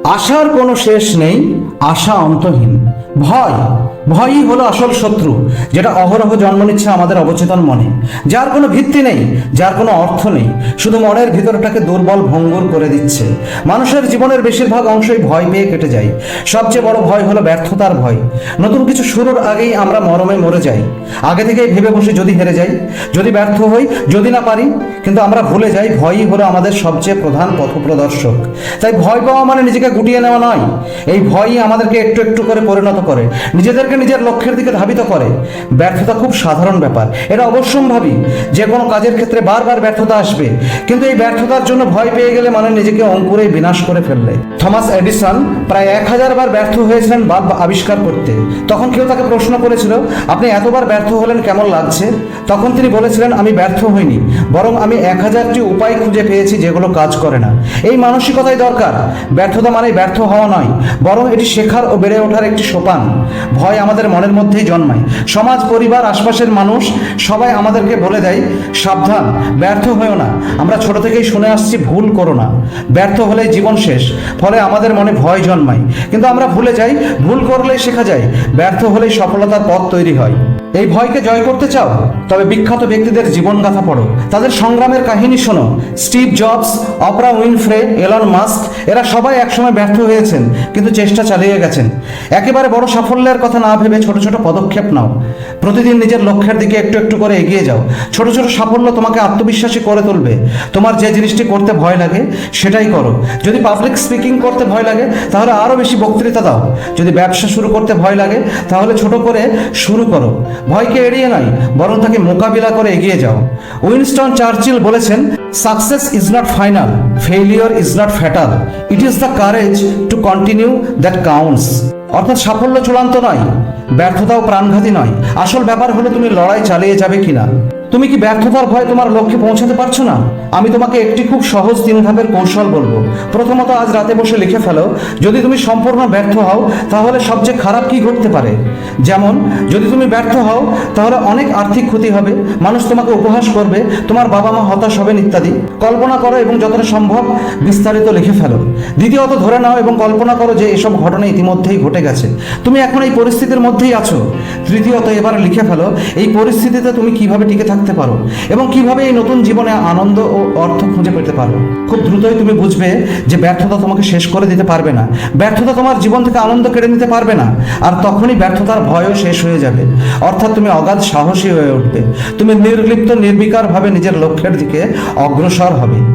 আশার কোনো শেষ নেই, আশা অন্তহীন। ভয়, ভয়ই হলো আসল শত্রু, যেটা অহরহ জন্ম নিচ্ছে আমাদের অবচেতন মনে। যার কোনো ভিত্তি নেই, যার কোনো অর্থ নেই, শুধু মনের ভিতরটাকে দুর্বল ভঙ্গুর করে দিচ্ছে। মানুষের জীবনের বেশিরভাগ অংশই ভয় পেয়ে কেটে যায়। সবচেয়ে বড় ভয় হলো ব্যর্থতার ভয়। নতুন কিছু শুরুর আগেই আমরা মরমে মরে যাই। আগে থেকেই ভেবে বসে যদি হেরে যাই, যদি ব্যর্থ হই, যদি না পারি, কিন্তু আমরা ভুলে যাই, ভয়ই হলো আমাদের সবচেয়ে প্রধান পথপ্রদর্শক। তাই ভয় পাওয়া মানে নিজেকে গুটিয়ে নেওয়া নয়। এই ভয়ই আমাদেরকে একটু একটু করে পরিণত করে। নিজেদেরকে নিজের লক্ষ্যের দিকে ধাবিত করে। ব্যর্থতা খুব সাধারণ ব্যাপার। এটা অবশ্যম্ভাবী। যে কোনো কাজের ক্ষেত্রে বারবার ব্যর্থতা আসবে। কিন্তু এই ব্যর্থতার জন্য ভয় পেয়ে গেলে মানে নিজেকে অঙ্কুরে বিনাশ করে ফেললে। থমাস এডিসন প্রায় এক হাজার বার ব্যর্থ হয়েছিলেন বাল্ব আবিষ্কার করতে। তখন কেউ তাকে প্রশ্ন করেছিল, আপনি এতবার ব্যর্থ হলেন কেমন লাগছে? তখন তিনি বলেছিলেন, আমি ব্যর্থ হইনি। বরং আমি এক হাজারটি উপায় খুঁজে পেয়েছি যেগুলো কাজ করে না। এই মানসিকতাই দরকার। ব্যর্থতা মানে ব্যর্থ হওয়া নয়, বরং এটি শেখার ও বেড়ে ওঠার একটি সোপান। ভয় আমাদের মনের মধ্যেই জন্মায়। সমাজ, পরিবার, আশপাশের মানুষ সবাই আমাদেরকে বলে দেয়, সাবধান, ব্যর্থ হয়েও না। আমরা ছোট থেকেই শুনে আসছি, ভুল করো না। ব্যর্থ হলেই জীবন শেষ। ফলে আমাদের মনে ভয় জন্মায়। কিন্তু আমরা ভুলে যাই, ভুল করলেই শেখা যায়। ব্যর্থ হলেই সফলতার পথ তৈরি হয়। এই ভয়কে জয় করতে চাও? তবে বিখ্যাত ব্যক্তিদের জীবনগাথা পড়ো। তাদের সংগ্রামের কাহিনী শোনো। Steve Jobs, Oprah Winfrey, Elon Musk, এরা সবাই একসময় ব্যর্থ হয়েছেন, কিন্তু চেষ্টা চালিয়ে গেছেন। একেবারে বড় সাফল্যের কথা না ভেবে ছোট ছোট পদক্ষেপ নাও। প্রতিদিন নিজের লক্ষ্যের দিকে একটু একটু করে এগিয়ে যাও। ছোট ছোট সাফল্য তোমাকে আত্মবিশ্বাসী করে তুলবে। তোমার যে জিনিসটি করতে ভয় লাগে, সেটাই করো। যদি পাবলিক স্পিকিং করতে ভয় লাগে, তাহলে আরও বেশি বক্তৃতা দাও। যদি ব্যবসা শুরু করতে ভয় লাগে, তাহলে ছোট করে শুরু করো। ভয়কে এড়িয়ে নয়, বরং তাকে মোকাবিলা করে এগিয়ে যাও। উইনস্টন চার্চিল বলেছেন success is not final failure is not fatal it is the courage to continue that counts অর্থাৎ সাফল্য চূড়ান্ত নয়, ব্যর্থতাও প্রাণঘাতী নয়। আসল ব্যাপার হলো তুমি লড়াই চালিয়ে যাবে কিনা। তুমি কি ব্যর্থতার ভয় তোমার লক্ষ্যে পৌঁছাতে পারছ না? আমি তোমাকে একটি খুব সহজ তিন ধাপের কৌশল বলব। প্রথমত, আজ রাতে বসে লিখে ফেলো, যদি তুমি সম্পূর্ণ ব্যর্থ হও, তাহলে সবচেয়ে খারাপ কি ঘটতে পারে? যেমন, যদি তুমি ব্যর্থ হও, তাহলে অনেক আর্থিক ক্ষতি হবে, মানুষ তোমাকে উপহাস করবে, তোমার বাবা মা হতাশ হবেন ইত্যাদি। কল্পনা করো এবং যতটা সম্ভব বিস্তারিত লিখে ফেলো। দ্বিতীয়ত, ধরে নাও এবং কল্পনা করো যে এসব ঘটনা ইতিমধ্যেই ঘটে গেছে। তুমি এখন এই পরিস্থিতির মধ্যেই আছো। তৃতীয়ত, এবার লিখে ফেলো, এই পরিস্থিতিতে তুমি কীভাবে টিকে থাকতে পারো এবং কীভাবে এই নতুন জীবনে আনন্দ ও অর্থ খুঁজে পেতে পারো? খুব দ্রুতই তুমি বুঝবে যে ব্যর্থতা তোমাকে শেষ করে দিতে পারবে না। ব্যর্থতা তোমার জীবন থেকে আনন্দ কেড়ে নিতে পারবে না। আর তখনই ব্যর্থতার ভয়ও শেষ হয়ে যাবে। অর্থাৎ তুমি অগাধ সাহসী হয়ে উঠবে। তুমি নির্লিপ্ত, নির্বিকারভাবে নিজের লক্ষ্যের দিকে অগ্রসর হবে।